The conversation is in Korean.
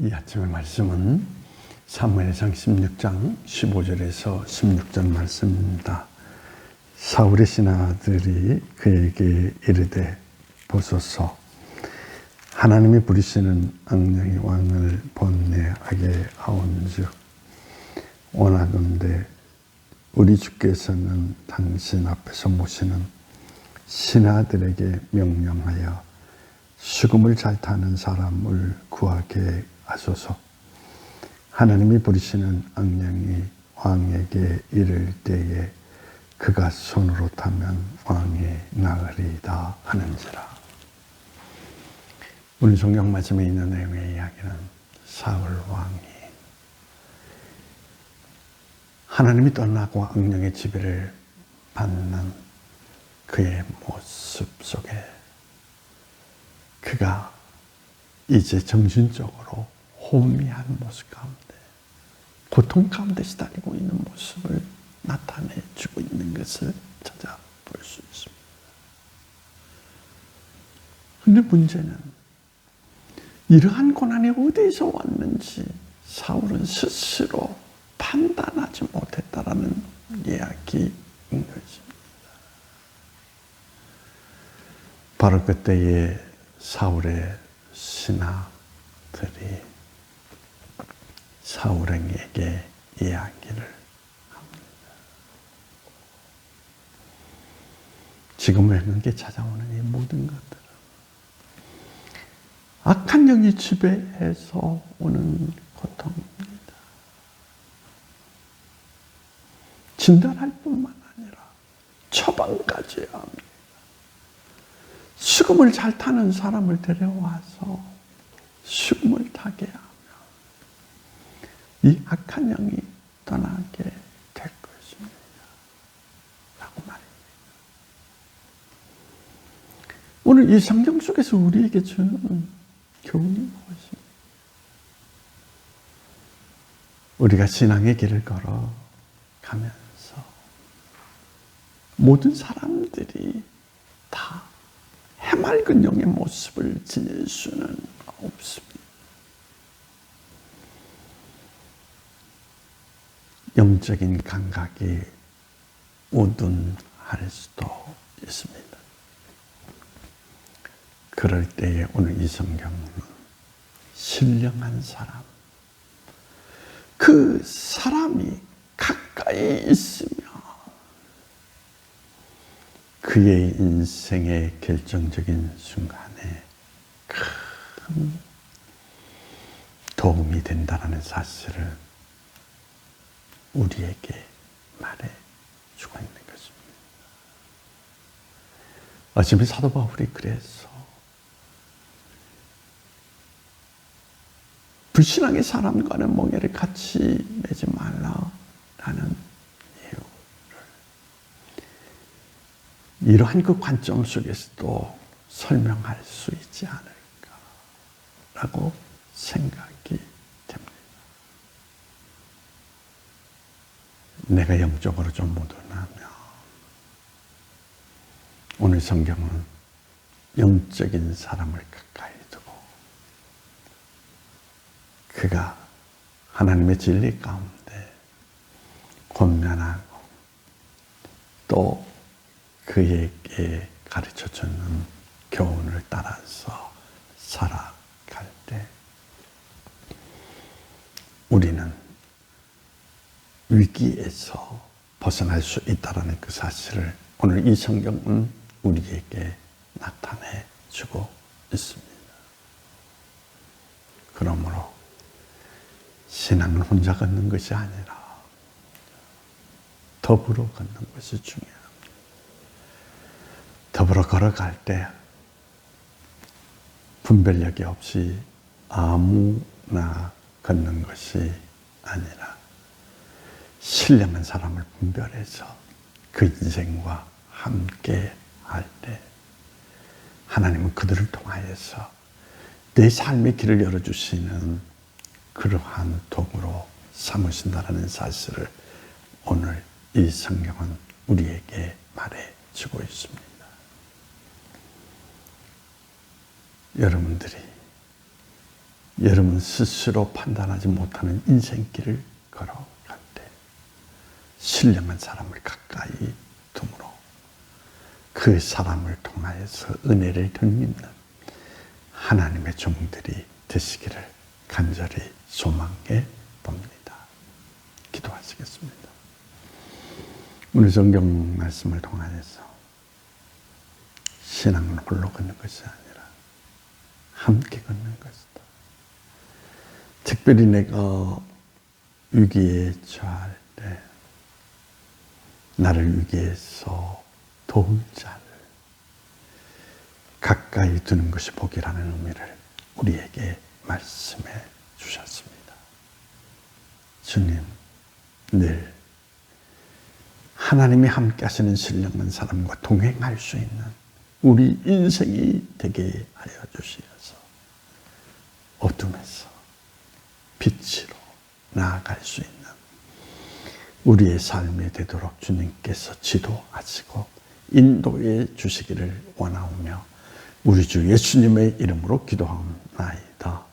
이 아침의 말씀은 사무엘상 16장 15절에서 16절 말씀입니다. 사울의 신하들이 그에게 이르되 보소서 하나님이 부리시는 악령이 왕을 번뇌하게 하온즉 원하건대 우리 주께서는 당신 앞에서 모시는 신하들에게 명령하여 수금을 잘 타는 사람을 구하게 하소서. 하나님이 부리시는 악령이 왕에게 이를 때에 그가 손으로 타면 왕이 나으리다 하는지라. 오늘 성경 말씀에 있는 내용의 이야기는 사울 왕이 하나님이 떠나고 악령의 지배를 받는 그의 모습 속에 그가 이제 정신적으로 혼미한 모습 가운데 고통 가운데 시달리고 있는 모습을 나타내주고 있는 것을 찾아볼 수 있습니다. 근데 문제는 이러한 고난이 어디서 왔는지 사울은 스스로 판단하지 못했다라는 이야기인 것입니다. 바로 그때에 사울의 신하들이 사울에게 이야기를 합니다. 지금 외국에 찾아오는 이 모든 것들은 악한 영이 지배해서 오는 고통입니다. 진단할 뿐만 아니라 처방까지 합니다. 수금을 잘 타는 사람을 데려와서 수금을 타게 하면 이 악한 영이 떠나게 될 것입니다. 라고 말입니다. 오늘 이 성경 속에서 우리에게 주는 교훈이 무엇입니까? 우리가 신앙의 길을 걸어 가면서 모든 사람들이 다 해맑은 영의 모습을 지닐 수는 없습니다. 영적인 감각이 우둔할 수도 있습니다. 그럴 때에 오늘 이 성경은 신령한 사람, 그 사람이 가까이 있으며 그의 인생의 결정적인 순간에 큰 도움이 된다는 사실을 우리에게 말해 주고 있는 것입니다. 어차피 사도 바울이 그래서 불신앙의 사람과는 멍에를 같이 매지 말라라는 이러한 그 관점 속에서도 설명할 수 있지 않을까라고 생각이 됩니다. 내가 영적으로 좀 묻어나면 오늘 성경은 영적인 사람을 가까이 두고 그가 하나님의 진리 가운데 권면하고 또 그에게 가르쳐 주는 교훈을 따라서 살아갈 때 우리는 위기에서 벗어날 수 있다는 그 사실을 오늘 이 성경은 우리에게 나타내 주고 있습니다. 그러므로 신앙은 혼자 걷는 것이 아니라 더불어 걷는 것이 중요합니다. 더불어 걸어갈 때 분별력이 없이 아무나 걷는 것이 아니라 신령한 사람을 분별해서 그 인생과 함께 할 때 하나님은 그들을 통하여서 내 삶의 길을 열어주시는 그러한 도구로 삼으신다는 사실을 오늘 이 성경은 우리에게 말해주고 있습니다. 여러분들이 여러분 스스로 판단하지 못하는 인생길을 걸어갈 때 신령한 사람을 가까이 두므로 그 사람을 통하여서 은혜를 덧입는 하나님의 종들이 되시기를 간절히 소망해 봅니다. 기도하시겠습니다. 오늘 성경 말씀을 통하여서 신앙은 홀로 걷는 것이 아니라 함께 걷는 것이다. 특별히 내가 위기에 처할 때 나를 위기에서 도울 자를 가까이 두는 것이 복이라는 의미를 우리에게 말씀해 주셨습니다. 주님, 늘 하나님이 함께 하시는 신령한 사람과 동행할 수 있는 우리 인생이 되게 하여 주시어서 어둠에서 빛으로 나아갈 수 있는 우리의 삶이 되도록 주님께서 지도하시고 인도해 주시기를 원하오며 우리 주 예수님의 이름으로 기도하옵나이다.